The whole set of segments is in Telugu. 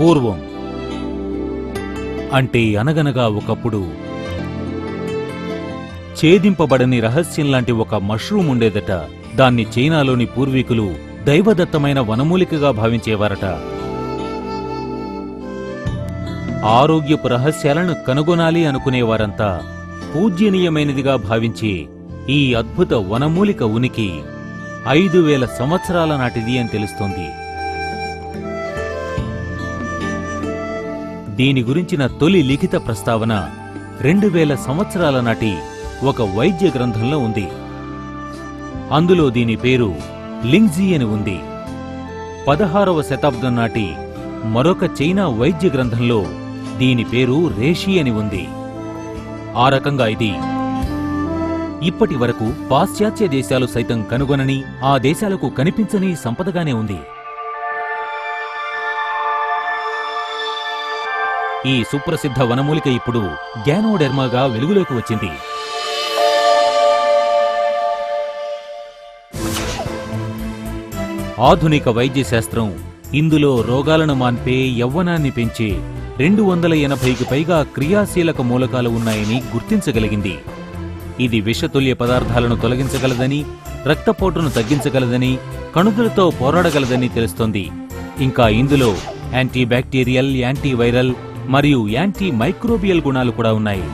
పూర్వం. అంటే అనగనగా ఒకప్పుడు ఛేదింపబడని రహస్యం లాంటి ఒక మష్రూమ్ ఉండేదట. దాన్ని చైనాలోని పూర్వీకులు దైవదత్తమైన వనమూలికగా భావించేవారట. ఆరోగ్యపు రహస్యాలను కనుగొనాలి అనుకునేవారంతా పూజ్యనీయమైనదిగా భావించే ఈ అద్భుత వనమూలిక ఉనికి ఐదు వేల సంవత్సరాల నాటిది అని తెలుస్తోంది. దీని గురించిన తొలి లిఖిత ప్రస్తావన రెండు వేల సంవత్సరాల నాటి ఒక వైద్య గ్రంథంలో ఉంది. అందులో దీని పేరు లింగ్జీ అని ఉంది. పదహారవ శతాబ్దం నాటి మరొక చైనా వైద్య గ్రంథంలో దీని పేరు రేషి అని ఉంది. ఆ రకంగా ఇది ఇప్పటి వరకు పాశ్చాత్య దేశాలు సైతం కనుగొనని ఆ దేశాలకు కనిపించని సంపదగానే ఉంది. ఈ సుప్రసిద్ధ వనమూలిక ఇప్పుడు గ్యానోడెర్మాగా వెలుగులోకి వచ్చింది. ఆధునిక వైద్య శాస్త్రం ఇందులో రోగాలను మాన్పే యవ్వనాన్ని పెంచే రెండు వందల ఎనభైకి పైగా క్రియాశీలక మూలకాలు ఉన్నాయని గుర్తించగలిగింది. ఇది విషతుల్య పదార్థాలను తొలగించగలదని రక్తపోటును తగ్గించగలదని కణుదులతో పోరాడగలదని తెలుస్తోంది. ఇంకా ఇందులో యాంటీబ్యాక్టీరియల్ యాంటీవైరల్ మరియు యాంటీ మైక్రోబియల్ గుణాలు కూడా ఉన్నాయి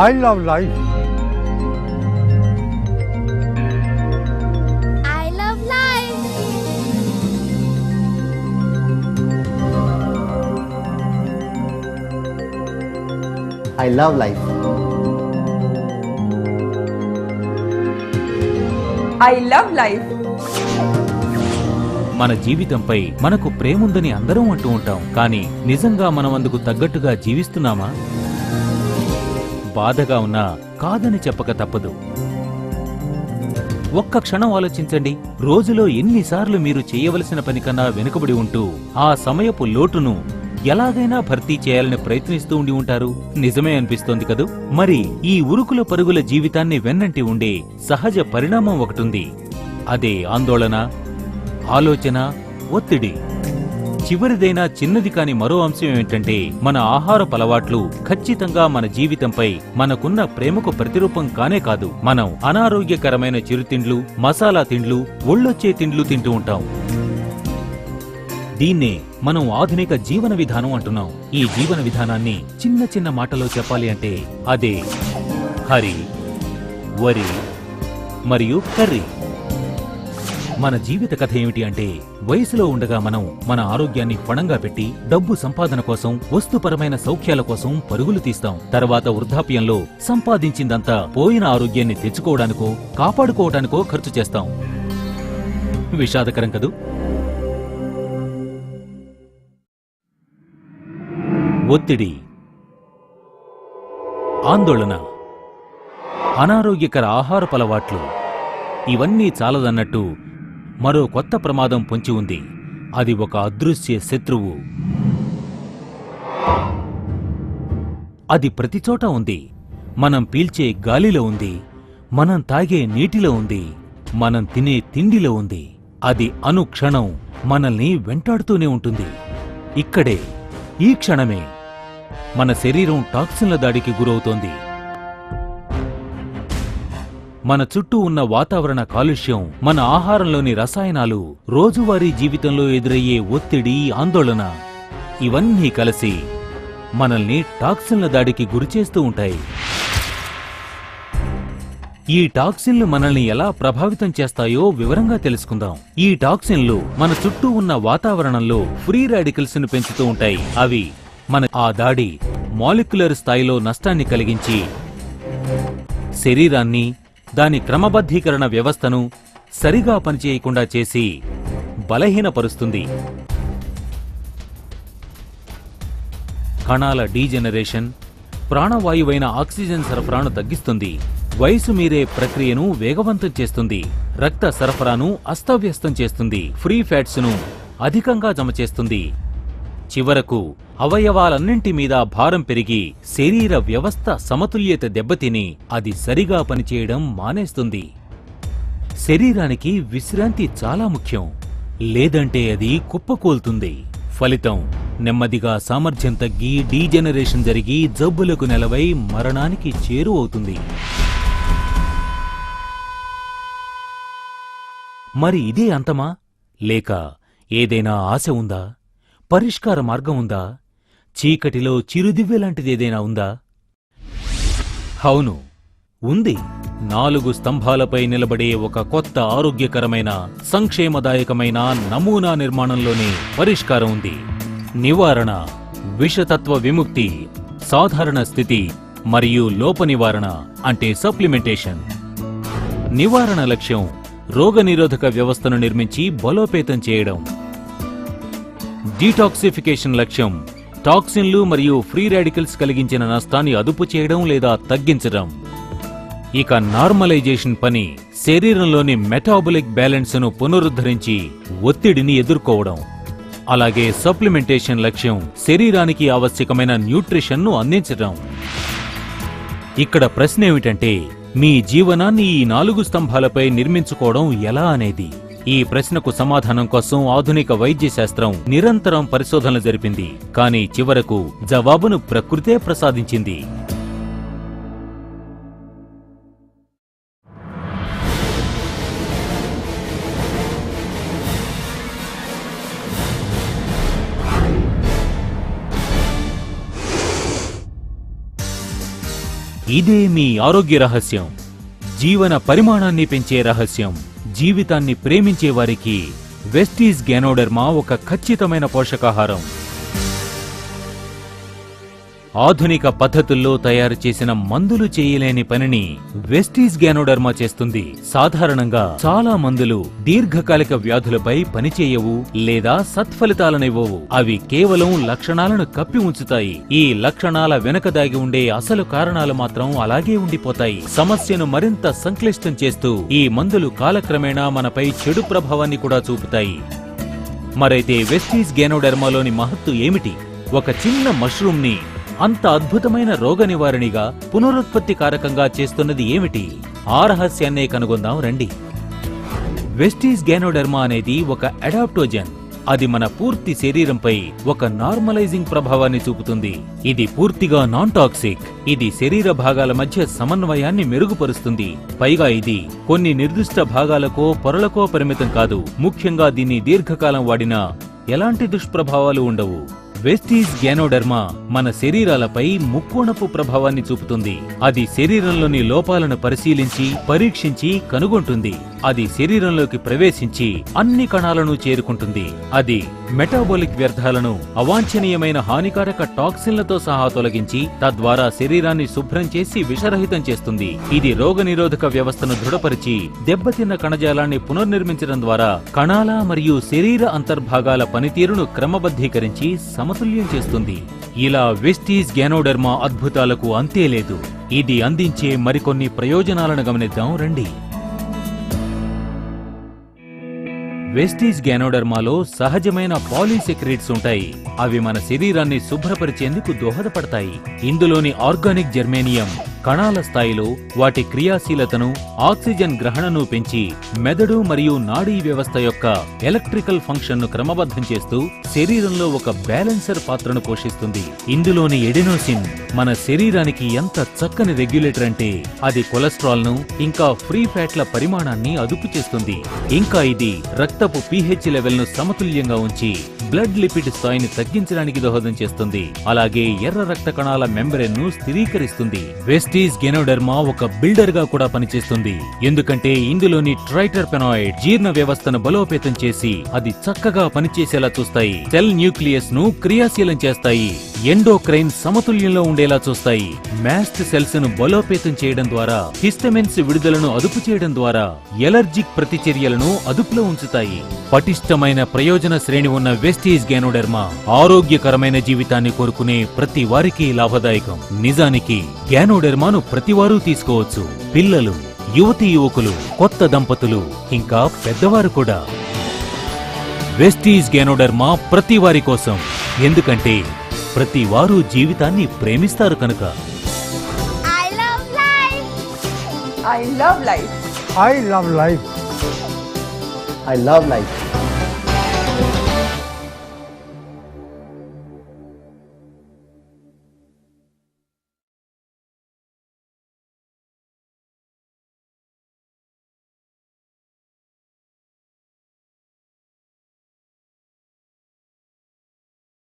I love life. I love life. I love life. మన జీవితంపై మనకు ప్రేముందని అందరం అంటూ ఉంటాం కానీ నిజంగా మనం అందుకు తగ్గట్టుగా జీవిస్తున్నామా బాధగా ఉన్నా కాదని చెప్పక తప్పదు ఒక్క క్షణం ఆలోచించండి రోజులో ఎన్నిసార్లు మీరు చేయవలసిన పని కన్నా వెనుకబడి ఉంటూ ఆ సమయపు లోటును ఎలాగైనా భర్తీ చేయాలని ప్రయత్నిస్తూ ఉండి ఉంటారు? నిజమే అనిపిస్తోంది కదూ? మరి ఈ ఉరుకుల పరుగుల జీవితాన్ని వెన్నంటి ఉండే సహజ పరిణామం ఒకటుంది. అదే ఆందోళన ఆలోచన ఒత్తిడి. చివరిదైనా చిన్నది కాని మరో అంశం ఏమిటంటే మన ఆహారపు అలవాట్లు ఖచ్చితంగా మన జీవితంపై మనకున్న ప్రేమకు ప్రతిరూపం కానే కాదు. మనం అనారోగ్యకరమైన చిరుతిండ్లు మసాలా తిండ్లు ఒళ్ళొచ్చే తిండ్లు తింటూ ఉంటాం. దీన్నే మనం ఆధునిక జీవన విధానం అంటున్నాం. ఈ జీవన విధానాన్ని చిన్న చిన్న మాటలో చెప్పాలి అంటే అదే హరి వరి మరియు కర్రీ. మన జీవిత కథ ఏమిటి అంటే వయసులో ఉండగా మనం మన ఆరోగ్యాన్ని పణంగా పెట్టి డబ్బు సంపాదన కోసం వస్తుపరమైన సౌఖ్యాల కోసం పరుగులు తీస్తాం. తర్వాత వృద్ధాప్యంలో సంపాదించిందంతా పోయిన ఆరోగ్యాన్ని తెచ్చుకోవడానికో కాపాడుకోవడానికో ఖర్చు చేస్తాం. విషాదకరం కదూ? ఒత్తిడి. ఆందోళన. అనారోగ్యకర ఆహారపు అలవాట్లు ఇవన్నీ చాలదన్నట్టు మరో కొత్త ప్రమాదం పొంచి ఉంది. అది ఒక అదృశ్య శత్రువు. అది ప్రతిచోట ఉంది. మనం పీల్చే గాలిలో ఉంది. మనం తాగే నీటిలో ఉంది. మనం తినే తిండిలో ఉంది. అది అనుక్షణం మనల్ని వెంటాడుతూనే ఉంటుంది. ఇక్కడే ఈ క్షణమే మన శరీరం టాక్సిన్ల దాడికి గురవుతోంది. మన చుట్టూ ఉన్న వాతావరణ కాలుష్యం మన ఆహారంలోని రసాయనాలు రోజువారీ జీవితంలో ఎదురయ్యే ఒత్తిడి ఆందోళన ఇవన్నీ కలిసి మనల్ని టాక్సిన్ల దాడికి గురిచేస్తూ ఉంటాయి. ఈ టాక్సిన్లు మనల్ని ఎలా ప్రభావితం చేస్తాయో వివరంగా తెలుసుకుందాం. ఈ టాక్సిన్లు మన చుట్టూ ఉన్న వాతావరణంలో ఫ్రీ రాడికల్స్ను పెంచుతూ ఉంటాయి. అవి మన ఆ దాడి మాలిక్యులర్ స్థాయిలో నష్టాన్ని కలిగించి శరీరాన్ని దాని క్రమబద్ధీకరణ వ్యవస్థను సరిగా పనిచేయకుండా చేసి బలహీనపరుస్తుంది. కణాల డీజెనరేషన్ ప్రాణవాయువైన ఆక్సిజన్ సరఫరాను తగ్గిస్తుంది. వయసు మీరే ప్రక్రియను వేగవంతం చేస్తుంది. రక్త సరఫరాను అస్తవ్యస్తం చేస్తుంది. ఫ్రీ ఫ్యాట్స్ను అధికంగా జమ చేస్తుంది. చివరకు అవయవాలన్నింటి మీద భారం పెరిగి శరీర వ్యవస్థ సమతుల్యత దెబ్బతిని అది సరిగా పనిచేయడం మానేస్తుంది. శరీరానికి విశ్రాంతి చాలా ముఖ్యం. లేదంటే అది కుప్పకూల్తుంది. ఫలితం నెమ్మదిగా సామర్థ్యం తగ్గి డీజెనరేషన్ జరిగి జబ్బులకు నెలవై మరణానికి చేరువవుతుంది మరి ఇదే అంతమా? లేక ఏదైనా ఆశ ఉందా? పరిష్కార మార్గం ఉందా? చీకటిలో చిరుదివ్వెలాంటిది లాంటిదేదైనా ఉందా? అవును ఉంది. నాలుగు స్తంభాలపై నిలబడే ఒక కొత్త ఆరోగ్యకరమైన సంక్షేమదాయకమైన నమూనా నిర్మాణంలోనే పరిష్కారం ఉంది. నివారణ విషతత్వ విముక్తి సాధారణ స్థితి మరియు లోప నివారణ అంటే సప్లిమెంటేషన్. నివారణ లక్ష్యం రోగనిరోధక వ్యవస్థను నిర్మించి బలోపేతం చేయడం. డీటాక్సిఫికేషన్ లక్ష్యం టాక్సిన్లు మరియు ఫ్రీ రాడికల్స్ కలిగించిన నష్టాన్ని అదుపు చేయడం లేదా తగ్గించడం. ఇక నార్మలైజేషన్ పని శరీరంలోని మెటాబొలిక్ బ్యాలెన్స్ను పునరుద్ధరించి ఒత్తిడిని ఎదుర్కోవడం. అలాగే సప్లిమెంటేషన్ లక్ష్యం శరీరానికి ఆవశ్యకమైన న్యూట్రిషన్ను అందించడం. ఇక్కడ ప్రశ్న ఏమిటంటే మీ జీవనాన్ని ఈ నాలుగు స్తంభాలపై నిర్మించుకోవడం ఎలా అనేది? ఈ ప్రశ్నకు సమాధానం కోసం ఆధునిక వైద్య శాస్త్రం నిరంతరం పరిశోధనలు జరిపింది. కానీ చివరకు జవాబును ప్రకృతే ప్రసాదించింది. ఇదే మీ ఆరోగ్య రహస్యం. జీవన పరిమాణాన్ని పెంచే రహస్యం. జీవితాన్ని ప్రేమించే వారికి వెస్టీస్ గ్యానోడర్మా ఒక ఖచ్చితమైన పోషకాహారం. ఆధునిక పద్ధతుల్లో తయారు చేసిన మందులు చేయలేని పనిని వెస్టీస్ గ్యానోడర్మా చేస్తుంది. సాధారణంగా చాలా మందులు దీర్ఘకాలిక వ్యాధులపై పనిచేయవు లేదా సత్ఫలితాలనివ్వవు. అవి కేవలం లక్షణాలను కప్పి ఉంచుతాయి. ఈ లక్షణాల వెనక దాగి ఉండే అసలు కారణాలు మాత్రం అలాగే ఉండిపోతాయి. సమస్యను మరింత సంక్లిష్టం చేస్తూ ఈ మందులు కాలక్రమేణా మనపై చెడు ప్రభావాన్ని కూడా చూపుతాయి. మరైతే వెస్టీస్ గ్యానోడర్మాలోని మహత్తు ఏమిటి? ఒక చిన్న మష్రూమ్ని అంత అద్భుతమైన రోగ నివారణిగా పునరుత్పత్తి కారకంగా చేస్తున్నది ఏమిటి? ఆ రహస్యాన్నే కనుగొందాం రండి. వెస్టీస్ గ్యానోడెర్మా అనేది ఒక అడాప్టోజన్. అది మన పూర్తి శరీరంపై ఒక నార్మలైజింగ్ ప్రభావాన్ని చూపుతుంది. ఇది పూర్తిగా నాన్ టాక్సిక్ ఇది శరీర భాగాల మధ్య సమన్వయాన్ని మెరుగుపరుస్తుంది. పైగా ఇది కొన్ని నిర్దిష్ట భాగాలకో పొరలకో పరిమితం కాదు. ముఖ్యంగా దీన్ని దీర్ఘకాలం వాడినా ఎలాంటి దుష్ప్రభావాలు ఉండవు. వెస్టీస్ గ్యానోడర్మా మన శరీరాలపై ముక్కోణపు ప్రభావాన్ని చూపుతుంది. అది శరీరంలోని లోపాలను పరిశీలించి పరీక్షించి కనుగొంటుంది. అది శరీరంలోకి ప్రవేశించి అన్ని కణాలను చేరుకుంటుంది. అది మెటాబోలిక్ వ్యర్థాలను అవాంఛనీయమైన హానికారక టాక్సిన్లతో సహా తొలగించి తద్వారా శరీరాన్ని శుభ్రం చేసి విషరహితం చేస్తుంది. ఇది రోగనిరోధక వ్యవస్థను దృఢపరిచి దెబ్బతిన్న కణజాలాన్ని పునర్నిర్మించడం ద్వారా కణాల మరియు శరీర అంతర్భాగాల పనితీరును క్రమబద్ధీకరించి సమతుల్యం చేస్తుంది. ఇలా వెస్టీస్ గ్యానోడర్మా అద్భుతాలకు అంతే లేదు. ఇది అందించే మరికొన్ని ప్రయోజనాలను గమనిద్దాం. రండి. వెస్టీజ్ గ్యానోడర్మాలో సహజమైన పాలీసెక్రేట్స్ ఉంటాయి. అవి మన శరీరాన్ని శుభ్రపరిచేందుకు దోహదపడతాయి. ఇందులోని ఆర్గానిక్ జర్మేనియం కణాల స్థాయిలో వాటి క్రియాశీలతను ఆక్సిజన్ గ్రహణను పెంచి మెదడు మరియు నాడీ వ్యవస్థ యొక్క ఎలక్ట్రికల్ ఫంక్షన్ను క్రమబద్ధం చేస్తూ శరీరంలో ఒక బ్యాలెన్సర్ పాత్రను పోషిస్తుంది. ఇందులోని ఎడెనోసిన్ మన శరీరానికి ఎంత చక్కని రెగ్యులేటర్ అంటే అది కొలెస్ట్రాల్ను ఇంకా ఫ్రీ ఫ్యాట్ల పరిమాణాన్ని అదుపు చేస్తుంది. ఇంకా ఇది రక్తపు పీహెచ్ లెవెల్ను సమతుల్యంగా ఉంచి బ్లడ్ లిపిడ్ స్థాయిని తగ్గించడానికి దోహదం చేస్తుంది. అలాగే ఎర్ర రక్త కణాల మెంబ్రెన్ను స్థిరీకరిస్తుంది. వెస్టీస్ గెనోడర్మా ఒక బిల్డర్గా కూడా పనిచేస్తుంది. ఎందుకంటే ఇందులోని ట్రైటర్ పెనాయిడ్ జీర్ణ వ్యవస్థను బలోపేతం చేసి అది చక్కగా పనిచేసేలా చూస్తాయి. సెల్ న్యూక్లియస్ను క్రియాశీలం చేస్తాయి. ఎండోక్రైన్ సమతుల్యంలో ఉండేలా చూస్తాయి. మ్యాస్ట్ సెల్స్ను బలోపేతం చేయడం ద్వారా హిస్టమిన్స్ విడుదలను అదుపు చేయడం ద్వారా ఎలర్జిక్ ప్రతిచర్యలను అదుపులో ఉంచుతాయి. పటిష్టమైన ప్రయోజన శ్రేణి ఉన్న వెస్టీజ్ గ్యానోడెర్మా ఆరోగ్యకరమైన జీవితాన్ని కోరుకునే ప్రతి వారికి లాభదాయకం. నిజానికి గ్యానోడెర్మాను ప్రతివారూ తీసుకోవచ్చు. పిల్లలు యువతి యువకులు కొత్త దంపతులు ఇంకా పెద్దవారు కూడా. వెస్టీజ్ గ్యానోడెర్మా ప్రతి వారి కోసం. ఎందుకంటే ప్రతి వారు జీవితాన్ని ప్రేమిస్తారు కనుక I love life. I love life. I love life. I love life.